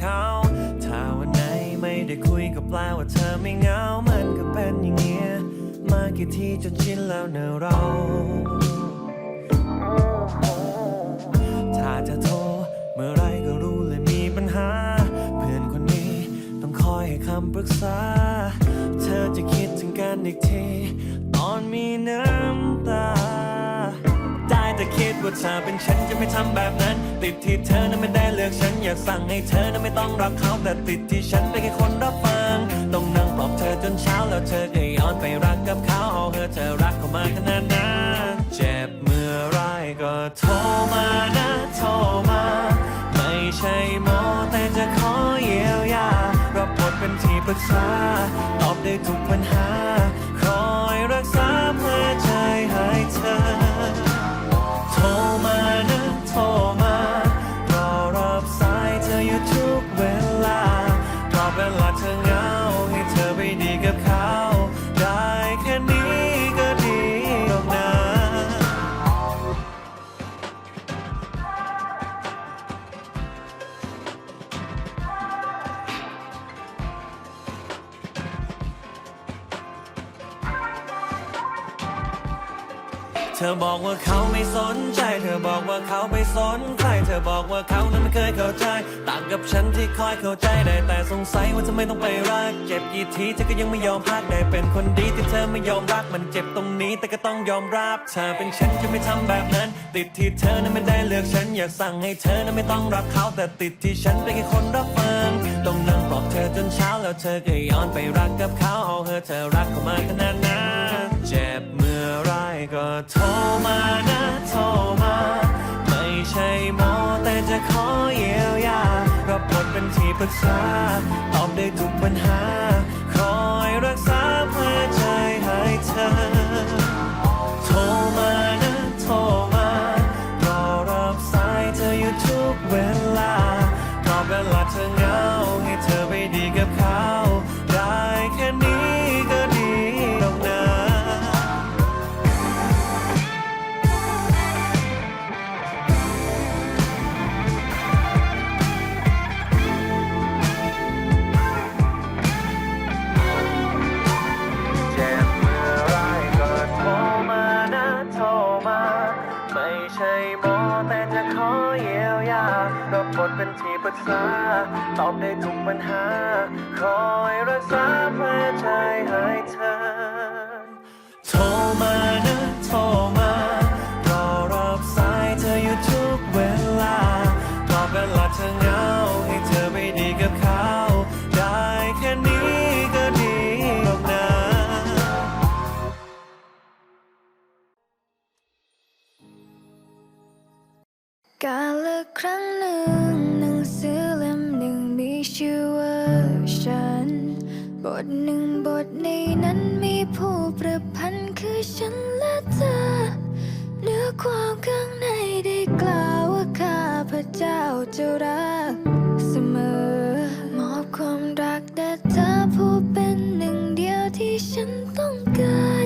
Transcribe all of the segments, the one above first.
เขา ถ้าวันไหนไม่ได้คุยก็แปลว่าเธอไม่เหงามือนกับเป็นอย่างเงี้ย มากี่ทีจนชินแล้วเนอะเรา ถ้าจะโทรเมื่อไรก็รู้เลยมีปัญหา เพื่อนคนนี้ต้องคอยให้คำปรึกษา เธอจะคิดถึงกันอีกที ตอนมีน้ำตา เธอเป็นฉันจะไม่ทำแบบนั้น ติดที่เธอนั้นไม่ได้เลือกฉันอยากสั่งให้เธอนั้นไม่ต้องรักเขาแต่ติดที่ฉันเป็นแค่คนรับฟัง ต้องนั่งปลอบเธอจนเช้าแล้วเธอก็ย้อนไปรักกับเขาเอาเธอเธอรักเขามาขนาดนั้นเจ็บเมื่อไรก็โทรมานะโทรมา ไม่ใช่หมอแต่จะขอเยียวยารับบทเป็นที่ปรึกษาตอบได้ทุกปัญหา ว่าเขาไม่สนใจ เธอบอกว่าเขาไม่สนใคร เธอบอกว่าเขานั้นไม่เคยเข้าใจ ต่างกับฉันที่คอยเข้าใจได้แต่สงสัยว่าทำไมต้องไปรัก เจ็บกี่ทีเธอก็ยังไม่ยอมพักได้เป็นคนดีที่เธอไม่ยอมรัก มันเจ็บตรงนี้แต่ก็ต้องยอมรับเธอเป็นฉันจะไม่ทำแบบนั้น ติดที่เธอนั้นไม่ได้เลือกฉันอยากสั่งให้เธอนั้นไม่ต้องรักเขาแต่ติดที่ฉันเป็นแค่คนรับฟังต้องนั่งปลอบเธอจนเช้าแล้วเธอก็ย้อนไปรักกับเขาเอาเธอเธอรักเขามาขนาดนั้น เจ็บเมื่อไรก็โทรมานะโทรมา ไม่ใช่หมอแต่จะขอเยียวยารับบทเป็นที่ปรึกษา ตอบได้ทุกปัญหา คอยรักษาเพื่อใจให้เธอ โทรมานะโทร กษา ตอบได้ทุกปัญหา คอยรักษาเพื่อใจให้เธอโทรมานะโทรมารอรับสายเธออยู่ทุกเวลาเพราะเวลาเธอเหงาให้เธอไปดีกับเขา ได้แค่นี้ก็ดีหรอกนะกาละครั้งหนึ่ง บทหนึ่งบทในนั้นมีผู้ประพันธ์คือฉันและเธอเนื้อความข้างในได้กล่าวว่าข้าพเจ้าจะรักเสมอ มอบความรักแด่เธอผู้เป็นหนึ่งเดียวที่ฉันต้องการ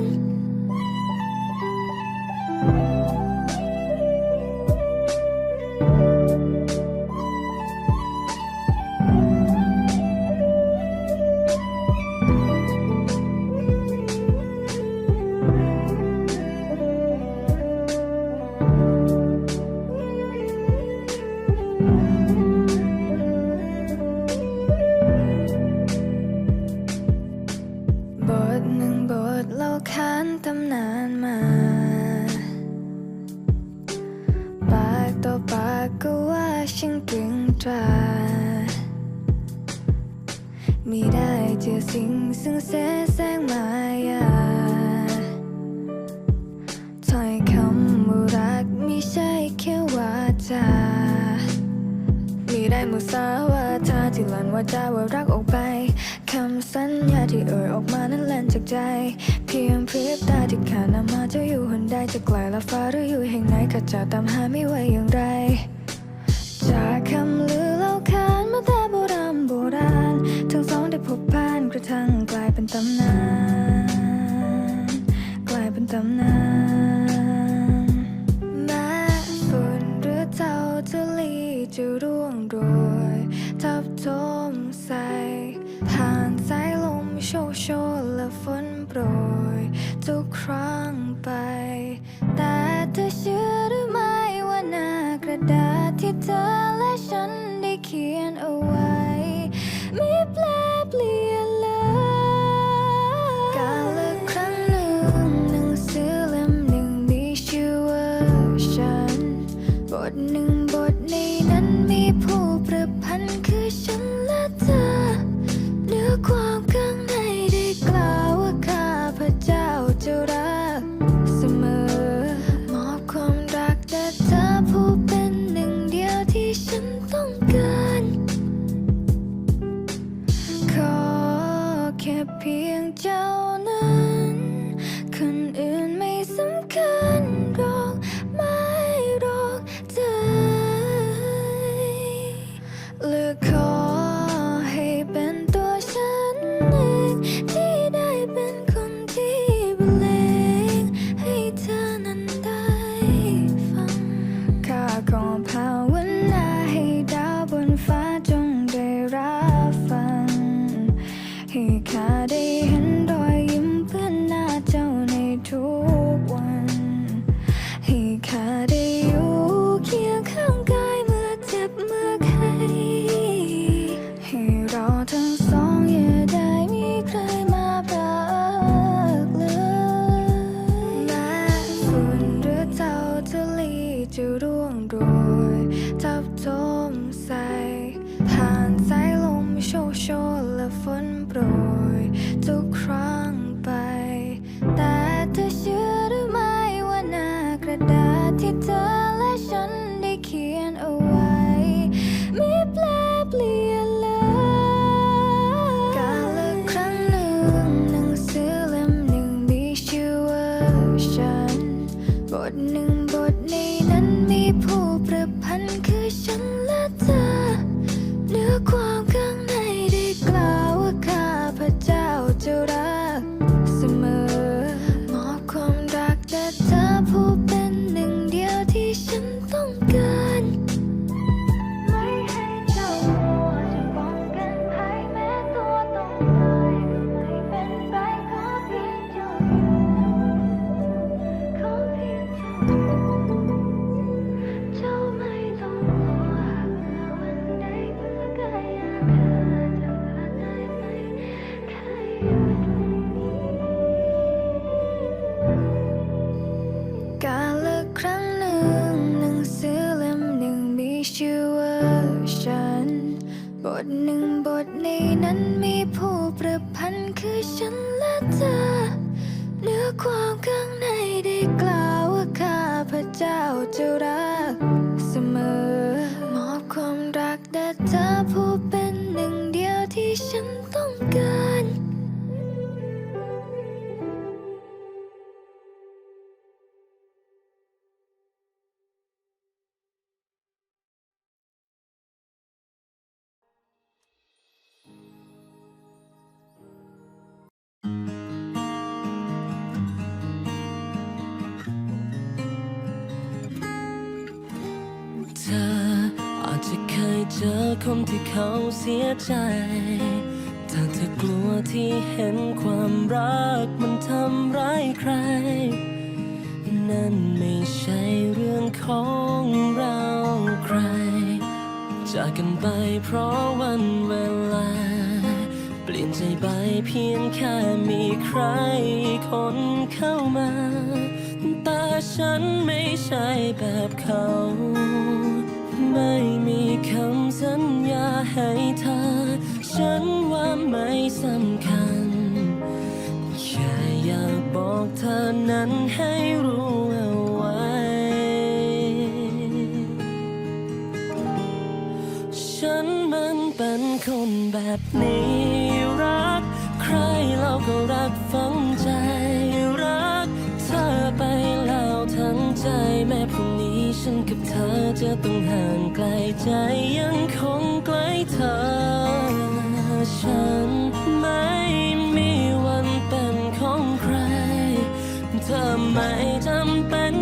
ใจ เพียงพริบตาที่ขานามาจะอยู่หนใดจะไกลละฟ้าหรืออยู่แห่งไหนข้าจะตามหาไม่ไหวอย่างไร จากคำลือเล่าขานมาแต่โบราณโบราณ ทั้งสองได้พบผ่านกระทั่งกลายเป็นตำนาน กลายเป็นตำนาน ทุกครั้งไป แต่เธอเชื่อหรือไม่ว่าหน้ากระดาษที่เธอและฉันได้เขียนเอาไว้ ไม่แปลเปลี่ยน เร่วงโรยทับทมใส่ผ่านสายลมโชโชและฝนโปรย เธอเนื้อความข้างในได้กล่าวว่าข้าพระเจ้าจะรักเสมอ มอบความรักแต่เธอผู้เป็น กลัวที่เห็นความรักมันทำร้ายใคร นั่นไม่ใช่เรื่องของเราใคร จากกันไปเพราะวันเวลา เปลี่ยนใจไปเพียงแค่มีใครคนเข้ามา แต่ฉันไม่ใช่แบบเขาไม่มีคำสัญญาให้เธอ ฉันว่าไม่สำคัญ แค่อยากบอกเธอนั้นให้รู้เอาไว้ ฉันมันเป็นคนแบบนี้รัก ใครเราก็รักฝังใจรัก เธอไปแล้วทั้งใจแม้พรุ่งนี้ฉันกับเธอจะต้องห่างไกลใจยังคงใกล้เธอ ฉันไม่มีวันเป็นของใคร เธอไม่จำเป็น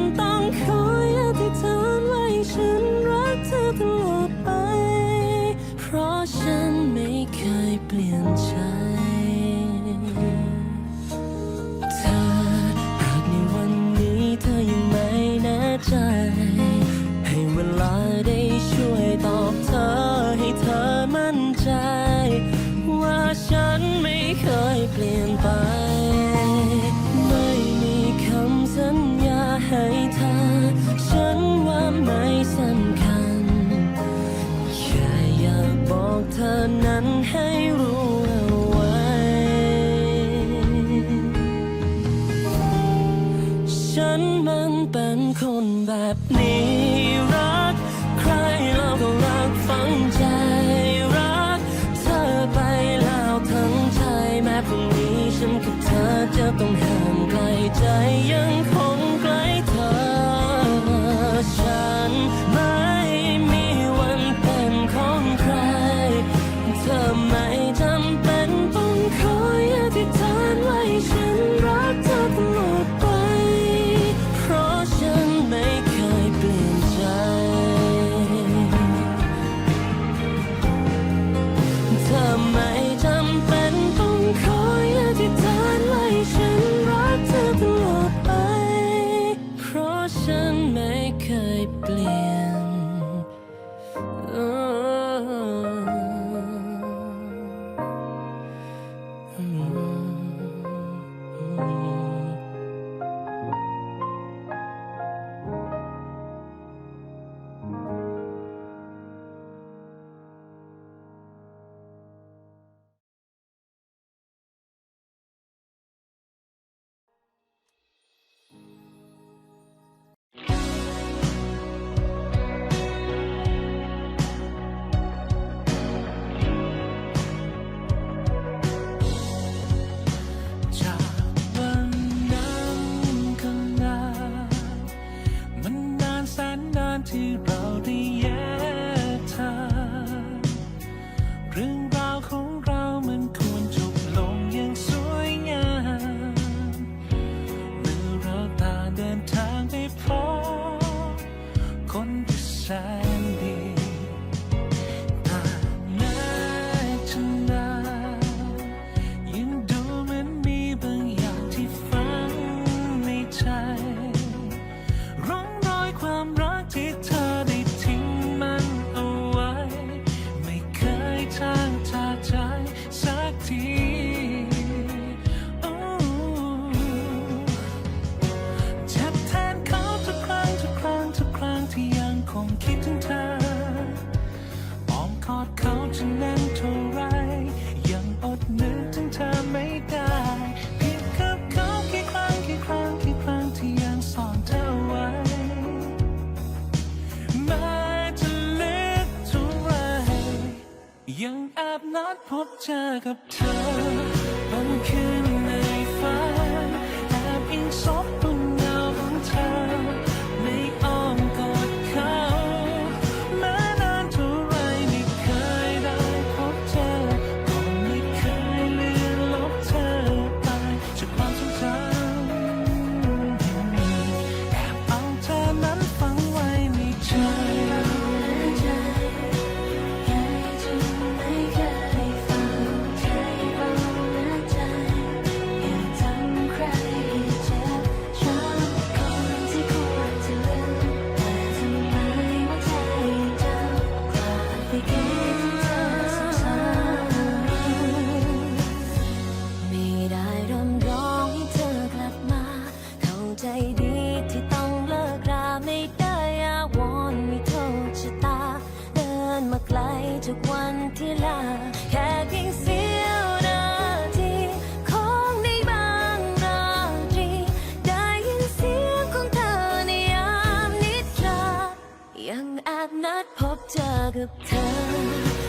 กับเธอ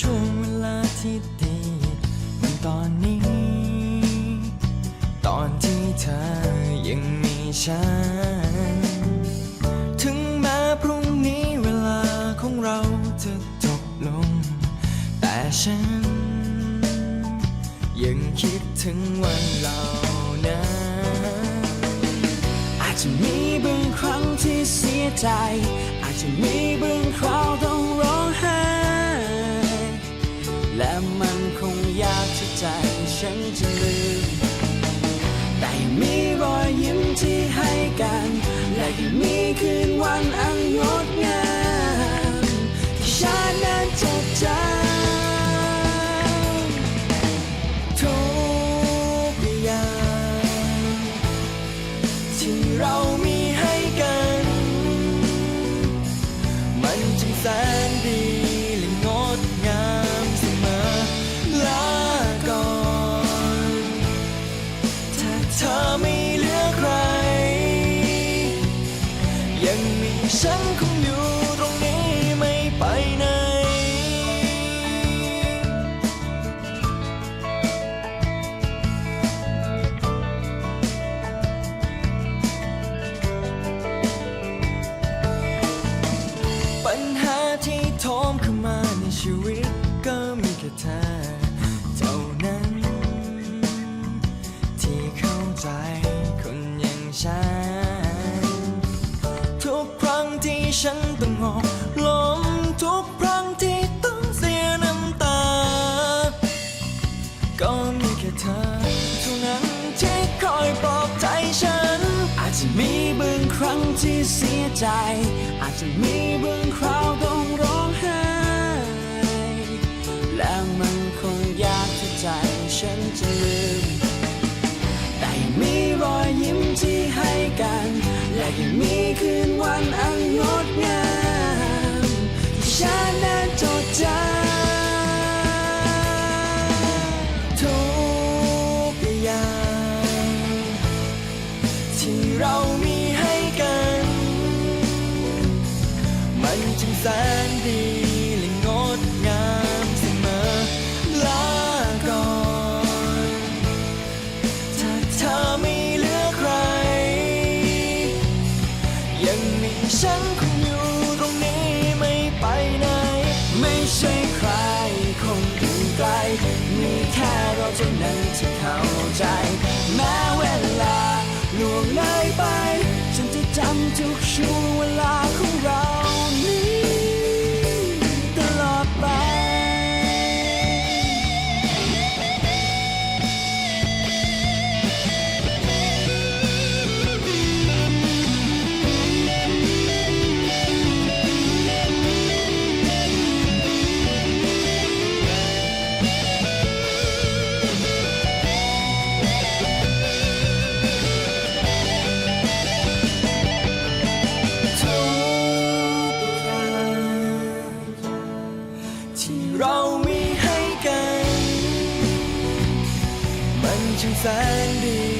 ช่วงเวลาที่ดีมันตอนนี้ ตอนที่เธอยังมีฉัน ถึงแม้พรุ่งนี้เวลาของเราจะจบลง แต่ฉัน ยังคิดถึงวันเหล่านั้นอาจจะมีบางครั้งที่เสียใจ อาจจะมีบางคราวต้อง และมันคงยากที่ใจฉันจะลืม แต่มีรอยยิ้มที่ให้กัน และยังมีคืนวันอันงดงาม ใจ อาจจะมีเรื่องคราวต้อง เท่นั้นที่เข้าใจ เรามีให้กัน มันช่างแสนดี